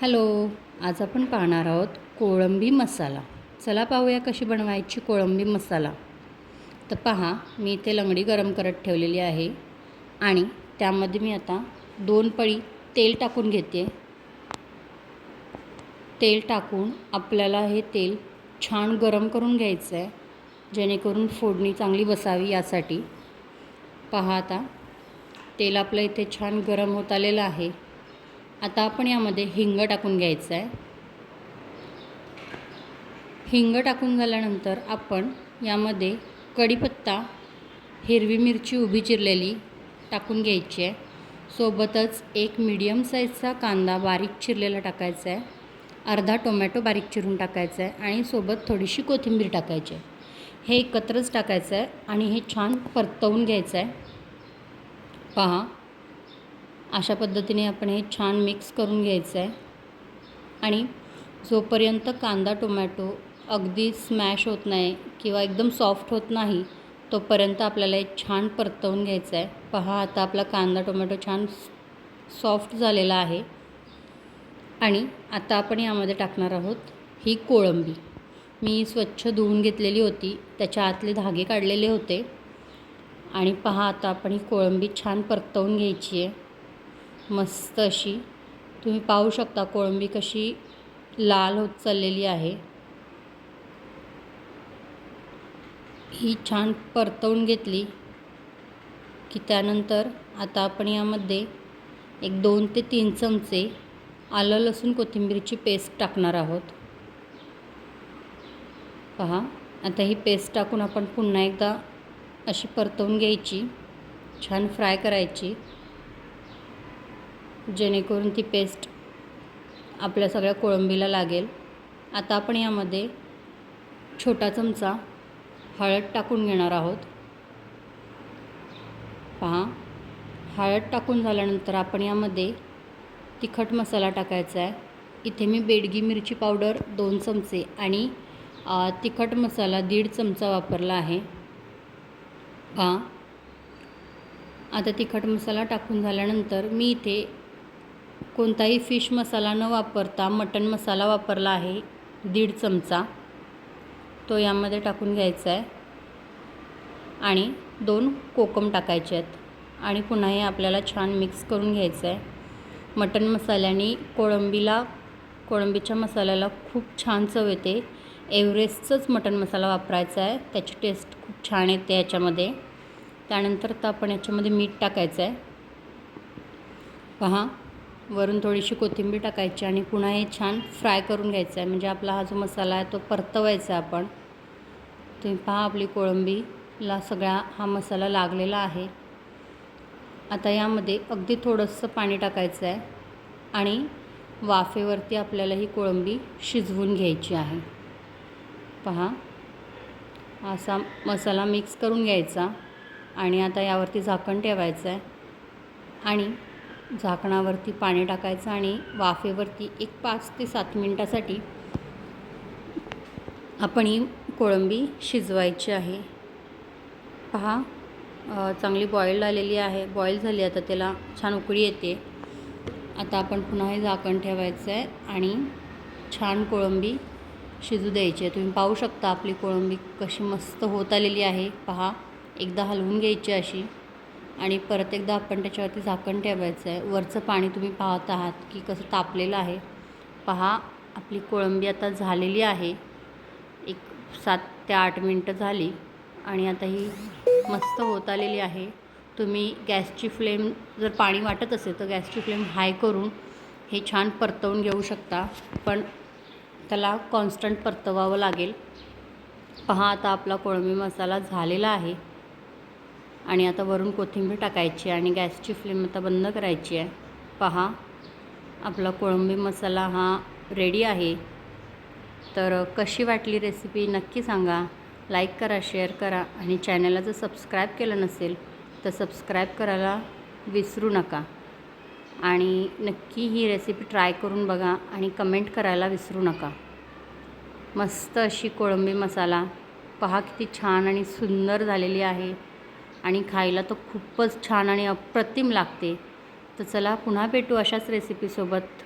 Hello आज आपण पाहणार आहोत कोळंबी मसाला. चला पाहूया कशी बनवायची कोळंबी मसाला. तर पहा मी इथे लंगडी गरम करत ठेवलेली आहे आणि त्यामध्ये मी आता दोन पळी तेल टाकून घेते. तेल टाकून आपल्याला हे तेल छान गरम करून घ्यायचं आहे जेणेकरून फोडणी चांगली बसावी यासाठी. पहा आता तेल आपलं इथे छान गरम होत आलेलं आहे. आता आपण यामध्ये हिंग टाकून घ्यायचं आहे हिंग टाकून झाल्यानंतर आपण यामध्ये कढीपत्ता हिरवी मिरची उभी चिरलेली टाकून घ्यायची आहे सोबतच एक मीडियम साईजचा कांदा बारीक चिरलेला टाकायचा आहे अर्धा टोमॅटो बारीक चिरून टाकायचा आहे आणि सोबत थोडीशी कोथिंबीर टाकायची आहे हे एकत्रच टाकायचं आहे आणि हे छान परतवून घ्यायचं आहे पहा अशा पद्धतीने आपण हे छान मिक्स करून घ्यायचं आहे. आणि जोपर्यंत कांदा टोमॅटो अगदी स्मॅश होत नाही किंवा एकदम सॉफ्ट होत नाही तोपर्यंत आपल्याला हे छान परतवून घ्यायचं आहे. पहा आता आपला कांदा टोमॅटो छान सॉफ्ट झालेला आहे. आणि आता आपण यामध्ये टाकणार आहोत ही कोळंबी. मी स्वच्छ धुवून घेतलेली होती त्याच्या आतले धागे काढलेले होते. आणि पहा आता आपण ही कोळंबी छान परतवून घ्यायची आहे. मस्त अशी. तुम्ही पाहू शकता कोळंबी कशी लाल होत चाललेली आहे. ही छान परतवून घेतली की त्यानंतर आता आपण यामध्ये एक दोन ते तीन चमचे आलं लसूण कोथिंबीरची पेस्ट टाकणार आहोत. पहा आता ही पेस्ट टाकून आपण पुन्हा एकदा अशी परतवून घ्यायची. छान फ्राय करायची. जेणेकरून ती पेस्ट आपल्या सगळ्या कोळंबीला लागेल. आता आपण यामध्ये छोटा चमचा हळद टाकून घेणार आहोत. पहा हळद टाकून झाल्यानंतर आपण यामध्ये तिखट मसाला टाकायचा आहे. इथे मी बेडगी मिरची पावडर दोन चमचे आणि तिखट मसाला दीड चमचा वापरला आहे. पहा आता तिखट मसाला टाकून झाल्यानंतर मी इथे कोणताही फिश मसाला न वापरता मटन मसाला वापरला आहे दीड चमचा. तो यामध्ये टाकून घ्यायचा आहे. आणि दोन कोकम टाकायचे आहेत. आणि पुन्हा हे आपल्याला छान मिक्स करून घ्यायचं आहे. मटन मसाल्याने कोळंबीला कोळंबीच्या मसाल्याला खूप छान चव येते. एव्हरेस्टचंच मटन मसाला वापरायचा आहे. त्याची टेस्ट खूप छान येते याच्यामध्ये. त्यानंतर तर आपण याच्यामध्ये मीठ टाकायचं आहे. पहा वरून थोडीशी कोथिंबीर टाकायची आणि पुन्हा हे छान फ्राय करून घ्यायचं आहे. म्हणजे आपला हा जो मसाला आहे तो परतवायचा आहे आपण. तुम्ही पहा आपली कोळंबीला सगळा हा मसाला लागलेला आहे. आता यामध्ये अगदी थोडंसं पाणी टाकायचं आहे आणि वाफेवरती आपल्याला ही कोळंबी शिजवून घ्यायची आहे. पहा असा मसाला मिक्स करून घ्यायचा आणि आता यावरती झाकण ठेवायचं आहे. आणि झाकणावरती पाणी टाकायचं आणि वाफेवरती एक पाच ते सात मिनटासाठी आपण ही कोळंबी शिजवायची आहे. पहा चांगली बॉईल आलेली आहे. बॉईल झाली आता त्याला छान उकळी येते. आता आपण पुन्हा हे झाकण ठेवायचं आहे आणि छान कोळंबी शिजू द्यायची आहे. तुम्ही पाहू शकता आपली कोळंबी कशी मस्त होत आलेली आहे. पहा एकदा हलवून घ्यायची अशी. आणि परत एकदा आपण त्याच्यावरती झाकण ठेवायचं आहे. वरचं पाणी तुम्ही पाहत आहात की कसं तापलेलं आहे. पहा आपली कोळंबी आता झालेली आहे. एक सात ते आठ मिनटं झाली आणि आता ही मस्त होत आलेली आहे. तुम्ही गॅसची फ्लेम जर पाणी वाटत असेल तर गॅसची फ्लेम हाय करून हे छान परतवून घेऊ शकता. पण त्याला कॉन्स्टंट परतवावं लागेल. पहा आता आपला कोळंबी मसाला झालेला आहे. आणि आता वरून कोथिंबीर टाकायची आणि गॅसची फ्लेम आता बंद करायची आहे. पहा आपला कोळंबी मसाला हा रेडी आहे. तर कशी वाटली रेसिपी नक्की सांगा. लाईक करा शेअर करा आणि चॅनलला जर सबस्क्राईब केलं नसेल तर सबस्क्राईब करायला विसरू नका. आणि नक्की ही रेसिपी ट्राय करून बघा आणि कमेंट करायला विसरू नका. मस्त अशी कोळंबी मसाला. पहा किती छान आणि सुंदर झालेली आहे. आणि खायला तर खूपच छान आणि अप्रतिम लागते. तर चला पुन्हा भेटू अशाच रेसिपीसोबत